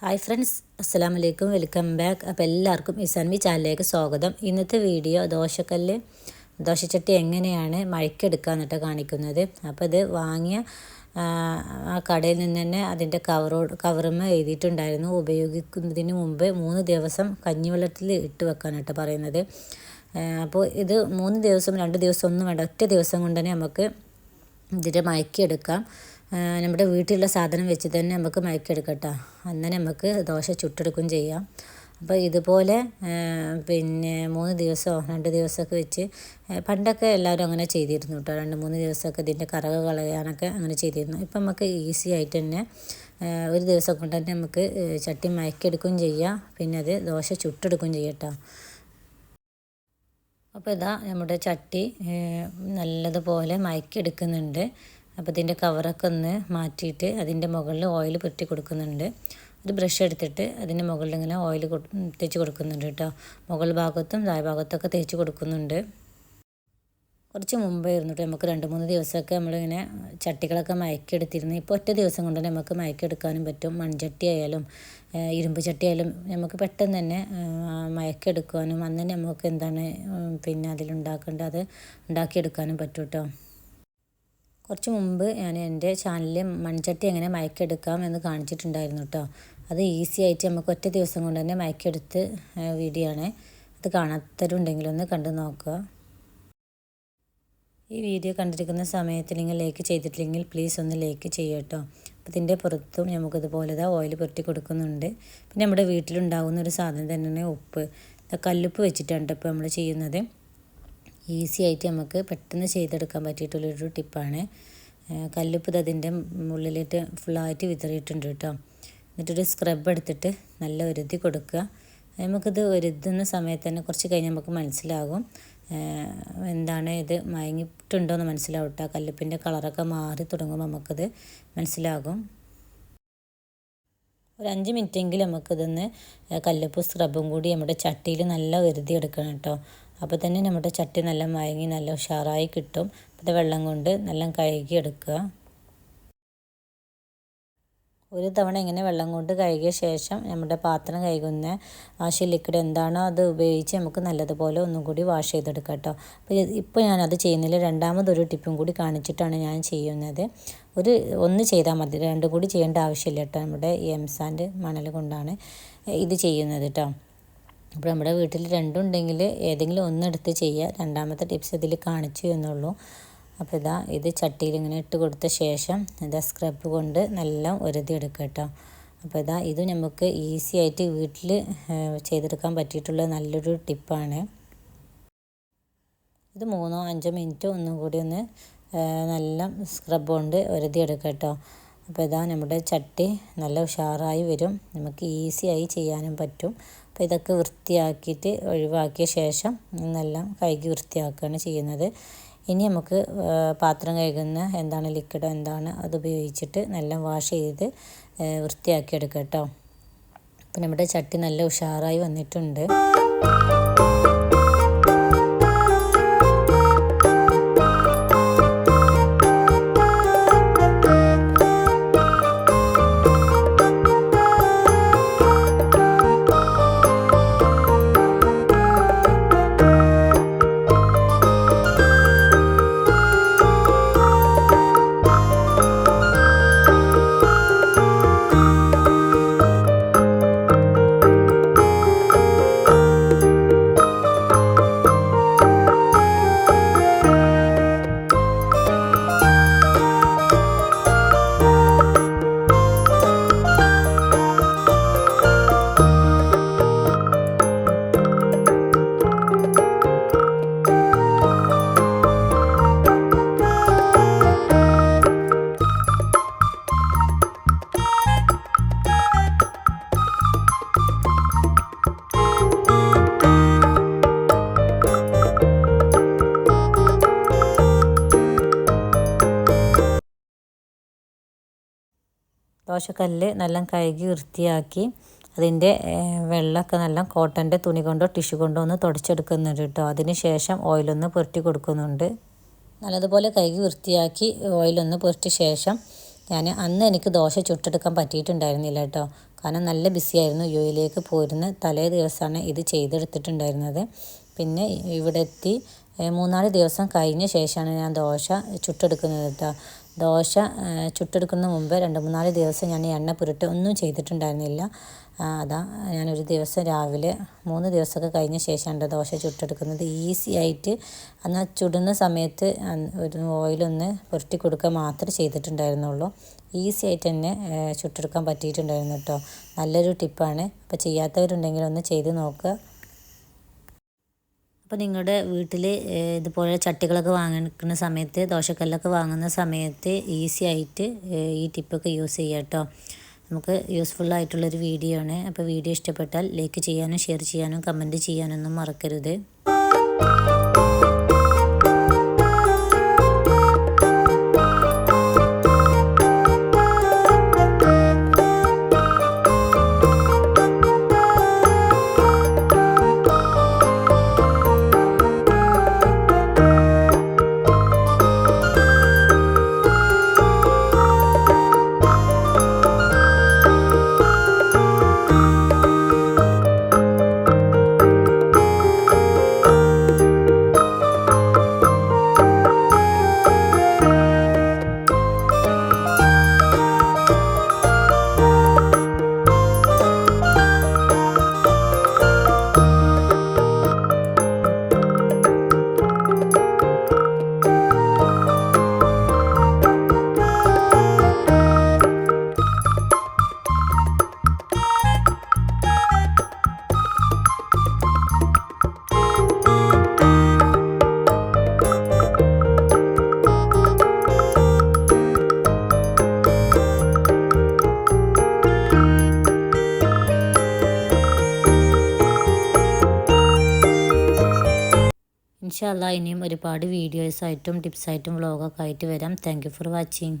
Hi friends അസ്സാം വലൈക്കും welcome back. അപ്പോൾ എല്ലാവർക്കും ഇസാൻവി ചാനലിലേക്ക് സ്വാഗതം. ഇന്നത്തെ വീഡിയോ ദോശക്കല്ല് ദോശച്ചട്ടി എങ്ങനെയാണ് മഴയ്ക്കെടുക്കുക എന്നിട്ട് കാണിക്കുന്നത്. അപ്പോൾ ഇത് വാങ്ങിയ ആ കടയിൽ നിന്ന് തന്നെ അതിന്റെ കവറോട് കവറുമ്മ എഴുതിയിട്ടുണ്ടായിരുന്നു. ഉപയോഗിക്കുന്നതിന് മുമ്പ് മൂന്ന് ദിവസം കഞ്ഞിവെള്ളത്തിൽ ഇട്ട് വെക്കാനായിട്ട് പറയുന്നത്. അപ്പോൾ ഇത് മൂന്ന് ദിവസം രണ്ട് ദിവസം ഒന്നും വേണ്ട ഒറ്റ ദിവസം കൊണ്ട് തന്നെ നമുക്ക് ഇതിന്റെ മയക്കിയെടുക്കാം നമ്മുടെ വീട്ടിലുള്ള സാധനം വെച്ച് തന്നെ നമുക്ക് മയക്കെടുക്കാം കേട്ടോ അങ്ങനെ നമുക്ക് ദോശ ചുട്ടെടുക്കുകയും ചെയ്യാം. അപ്പോൾ ഇതുപോലെ പിന്നെ മൂന്ന് ദിവസമോ രണ്ട് ദിവസമൊക്കെ വെച്ച് പണ്ടൊക്കെ എല്ലാവരും അങ്ങനെ ചെയ്തിരുന്നു കേട്ടോ രണ്ട് മൂന്ന് ദിവസമൊക്കെ ഇതിന്റെ കറക കളയാനൊക്കെ അങ്ങനെ ചെയ്തിരുന്നു. ഇപ്പം നമുക്ക് ഈസി ആയിട്ട് തന്നെ ഒരു ദിവസം കൊണ്ട് തന്നെ നമുക്ക് ചട്ടി മയക്കെടുക്കുകയും ചെയ്യാം. പിന്നെ അത് ദോശ ചുട്ടെടുക്കുകയും ചെയ്യാം കേട്ടോ അപ്പോൾ ഇതാ നമ്മുടെ ചട്ടി നല്ലതുപോലെ മയക്കെടുക്കുന്നുണ്ട്. അപ്പോൾ ഇതിന്റെ കവറൊക്കെ ഒന്ന് മാറ്റിയിട്ട് അതിന്റെ മുകളിൽ ഓയിൽ പുരട്ടി കൊടുക്കുന്നുണ്ട്. ഒരു ബ്രഷ് എടുത്തിട്ട് അതിന്റെ മുകളിൽ ഇങ്ങനെ ഓയിൽ തേച്ച് കൊടുക്കുന്നുണ്ട് കേട്ടോ. മുകൾ ഭാഗത്തും താഴെ ഭാഗത്തൊക്കെ തേച്ച് കൊടുക്കുന്നുണ്ട്. കുറച്ച് മുമ്പായിരുന്നു കേട്ടോ. നമുക്ക് രണ്ട് മൂന്ന് ദിവസമൊക്കെ നമ്മളിങ്ങനെ ചട്ടികളൊക്കെ മയക്കെടുത്തിരുന്നു ഇപ്പോൾ ഒറ്റ ദിവസം കൊണ്ട് തന്നെ നമുക്ക് മയക്കെടുക്കാനും പറ്റും. മൺചട്ടി ആയാലും ഇരുമ്പ് ചട്ടി ആയാലും നമുക്ക് പെട്ടെന്ന് തന്നെ മയക്കെടുക്കാനും അന്ന് തന്നെ നമുക്ക് എന്താണ് പിന്നെ അതിലുണ്ടാക്കേണ്ടത് അത് ഉണ്ടാക്കിയെടുക്കാനും പറ്റും കേട്ടോ. കുറച്ച് മുമ്പ് ഞാൻ എന്റെ ചാനലിൽ മൺചട്ടി എങ്ങനെ മയക്കെടുക്കാം എന്ന് കാണിച്ചിട്ടുണ്ടായിരുന്നു കേട്ടോ. അത് ഈസി ആയിട്ട് നമുക്ക് ഒറ്റ ദിവസം കൊണ്ട് തന്നെ മയക്കെടുത്ത് വീഡിയോ ആണ് അത് കാണാത്തവരുണ്ടെങ്കിൽ ഒന്ന് കണ്ടു നോക്കുക. ഈ വീഡിയോ കണ്ടിരിക്കുന്ന സമയത്ത് നിങ്ങൾ ലൈക്ക് ചെയ്തിട്ടില്ലെങ്കിൽ പ്ലീസ് ഒന്ന് ലൈക്ക് ചെയ്യുക കേട്ടോ. അപ്പോൾ ഇതിന്റെ പുറത്തും നമുക്കിതുപോലെ ഓയിൽ പുരട്ടി കൊടുക്കുന്നുണ്ട്. പിന്നെ നമ്മുടെ വീട്ടിലുണ്ടാകുന്ന ഒരു സാധനം തന്നെയാണ് ഉപ്പ്. കല്ലുപ്പ് വെച്ചിട്ടാണ് ഇപ്പോൾ നമ്മൾ ചെയ്യുന്നത്. ഈസി ആയിട്ട് നമുക്ക് പെട്ടെന്ന് ചെയ്തെടുക്കാൻ പറ്റിയിട്ടുള്ളൊരു ടിപ്പാണ്. കല്ലുപ്പ് അതിന്റെ ഉള്ളിലിട്ട് ഫുള്ളായിട്ട് വിതറിയിട്ടുണ്ട് കേട്ടോ. എന്നിട്ടൊരു സ്ക്രബ് എടുത്തിട്ട് നല്ല ഒരുതി കൊടുക്കുക. നമുക്കിത് ഒരുതുന്ന സമയത്ത് തന്നെ കുറച്ച് കഴിഞ്ഞ് നമുക്ക് മനസ്സിലാകും. എന്താണ് ഇത് മയങ്ങിയിട്ടുണ്ടോ എന്ന് മനസ്സിലാവും കേട്ടോ. കല്ലുപ്പിന്റെ കളറൊക്കെ മാറി തുടങ്ങുമ്പോൾ നമുക്കത് മനസ്സിലാകും. ഒരു അഞ്ച് മിനിറ്റെങ്കിലും നമുക്കിതൊന്ന് കല്ലുപ്പ് സ്ക്രബും കൂടി നമ്മുടെ ചട്ടിയിൽ നല്ല ഒരുതി എടുക്കണം കേട്ടോ. അപ്പോൾ തന്നെ നമ്മുടെ ചട്ടി നല്ല മയങ്ങി നല്ല ഉഷാറായി കിട്ടും. അത് വെള്ളം കൊണ്ട് നല്ല കഴുകി എടുക്കുക. ഒരു തവണ ഇങ്ങനെ വെള്ളം കൊണ്ട് കഴുകിയ ശേഷം നമ്മുടെ പാത്രം കഴുകുന്ന വാഷ് ലിക്വിഡ് എന്താണോ അത് ഉപയോഗിച്ച് നമുക്ക് നല്ലതുപോലെ ഒന്നും കൂടി വാഷ് ചെയ്തെടുക്കാം കേട്ടോ. അപ്പോൾ ഇപ്പോൾ ഞാനത് ചെയ്യുന്നില്ല രണ്ടാമതൊരു ടിപ്പും കൂടി കാണിച്ചിട്ടാണ് ഞാൻ ചെയ്യുന്നത്. ഒരു ഒന്ന് ചെയ്താൽ മതി. രണ്ടും കൂടി ചെയ്യേണ്ട ആവശ്യമില്ല കേട്ടോ. നമ്മുടെ എംസാൻഡ് മണൽ കൊണ്ടാണ് ഇത് ചെയ്യുന്നത് കേട്ടോ. അപ്പോൾ നമ്മുടെ വീട്ടിൽ രണ്ടുണ്ടെങ്കിൽ ഏതെങ്കിലും ഒന്നെടുത്ത് ചെയ്യുക. രണ്ടാമത്തെ ടിപ്സ് ഇതിൽ കാണിച്ചു എന്നുള്ളൂ. അപ്പോൾ ഇതാ ഇത് ചട്ടിയിൽ ഇങ്ങനെ ഇട്ട് കൊടുത്ത ശേഷം ഇതാ സ്ക്രബ് കൊണ്ട് നല്ല ഒരുതി എടുക്കുക കേട്ടോ. അപ്പോൾ ഇതാ ഇത് നമുക്ക് ഈസി ആയിട്ട് വീട്ടിൽ ചെയ്തെടുക്കാൻ പറ്റിയിട്ടുള്ള നല്ലൊരു ടിപ്പാണ്. ഇത് മൂന്നോ അഞ്ചോ മിനിറ്റോ ഒന്നും കൂടി ഒന്ന് നല്ല സ്ക്രബ് കൊണ്ട് ഒരുതി എടുക്കുക കേട്ടോ. അപ്പോൾ ഇതാ നമ്മുടെ ചട്ടി നല്ല ഉഷാറായി വരും. നമുക്ക് ഈസിയായി ചെയ്യാനും പറ്റും. അപ്പോൾ ഇതൊക്കെ വൃത്തിയാക്കിയിട്ട് ഒഴിവാക്കിയ ശേഷം ഇന്നെല്ലാം കഴുകി വൃത്തിയാക്കുകയാണ് ചെയ്യുന്നത്. ഇനി നമുക്ക് പാത്രം കഴുകുന്ന എന്താണ് ലിക്വിഡോ എന്താണ് അത് ഉപയോഗിച്ചിട്ട് നല്ല വാഷ് ചെയ്ത് വൃത്തിയാക്കി എടുക്കാം കേട്ടോ. അപ്പോൾ നമ്മുടെ ചട്ടി നല്ല ഉഷാറായി വന്നിട്ടുണ്ട്. ദോശക്കല്ല് നല്ല കഴുകി വൃത്തിയാക്കി അതിന്റെ വെള്ളമൊക്കെ നല്ല കോട്ടന്റെ തുണി കൊണ്ടോ ടിഷ്യൂ കൊണ്ടോ ഒന്ന് തുടച്ചെടുക്കുന്നുണ്ട് കേട്ടോ. അതിന് ശേഷം ഓയിലൊന്ന് പുരട്ടി കൊടുക്കുന്നുണ്ട്. നല്ലതുപോലെ കഴുകി വൃത്തിയാക്കി ഓയിലൊന്ന് പുരട്ടിയ ശേഷം ഞാൻ അന്ന് എനിക്ക് ദോശ ചുട്ടെടുക്കാൻ പറ്റിയിട്ടുണ്ടായിരുന്നില്ല കേട്ടോ. കാരണം നല്ല ബിസിയായിരുന്നു യു എയിലേക്ക് പോരുന്ന തലേ ദിവസമാണ് ഇത് ചെയ്തെടുത്തിട്ടുണ്ടായിരുന്നത്. പിന്നെ ഇവിടെ എത്തി മൂന്നാൽ ദിവസം കഴിഞ്ഞ ശേഷമാണ് ഞാൻ ദോശ ചുട്ടെടുക്കുന്നത് കേട്ടോ. ദോശ ചുട്ടെടുക്കുന്ന മുമ്പ് രണ്ട് മൂന്നാൽ ദിവസം ഞാൻ എണ്ണ പുരട്ട് ഒന്നും ചെയ്തിട്ടുണ്ടായിരുന്നില്ല. അതാ ഞാനൊരു ദിവസം രാവിലെ മൂന്ന് ദിവസമൊക്കെ കഴിഞ്ഞ ശേഷമാണ് ദോശ ചുട്ടെടുക്കുന്നത്. ഈസി ആയിട്ട് എന്നാൽ ചുടുന്ന സമയത്ത് ഒരു ഓയിലൊന്ന് പുരട്ടി കൊടുക്കുക മാത്രമേ ചെയ്തിട്ടുണ്ടായിരുന്നുള്ളൂ. ഈസി ആയിട്ട് തന്നെ ചുട്ടെടുക്കാൻ പറ്റിയിട്ടുണ്ടായിരുന്നു കേട്ടോ. നല്ലൊരു ടിപ്പാണ്. അപ്പോൾ ചെയ്യാത്തവരുണ്ടെങ്കിൽ ഒന്ന് ചെയ്ത് നോക്കുക. അപ്പോൾ നിങ്ങളുടെ വീട്ടിൽ ഇതുപോലെ ചട്ടികളൊക്കെ വാങ്ങിക്കുന്ന സമയത്ത് ദോശക്കല്ലൊക്കെ വാങ്ങുന്ന സമയത്ത് ഈസി ആയിട്ട് ഈ ടിപ്പൊക്കെ യൂസ് ചെയ്യാം കേട്ടോ നമുക്ക് യൂസ്ഫുൾ ആയിട്ടുള്ളൊരു വീഡിയോ ആണ്. അപ്പോൾ വീഡിയോ ഇഷ്ടപ്പെട്ടാൽ ലൈക്ക് ചെയ്യാനും ഷെയർ ചെയ്യാനും കമന്റ് ചെയ്യാനൊന്നും മറക്കരുത്. ഇൻഷാല്ല ഇനിയും ഒരുപാട് വീഡിയോസായിട്ടും ടിപ്സായിട്ടും വ്ളോഗൊക്കെ ആയിട്ട് വരാം. Thank for watching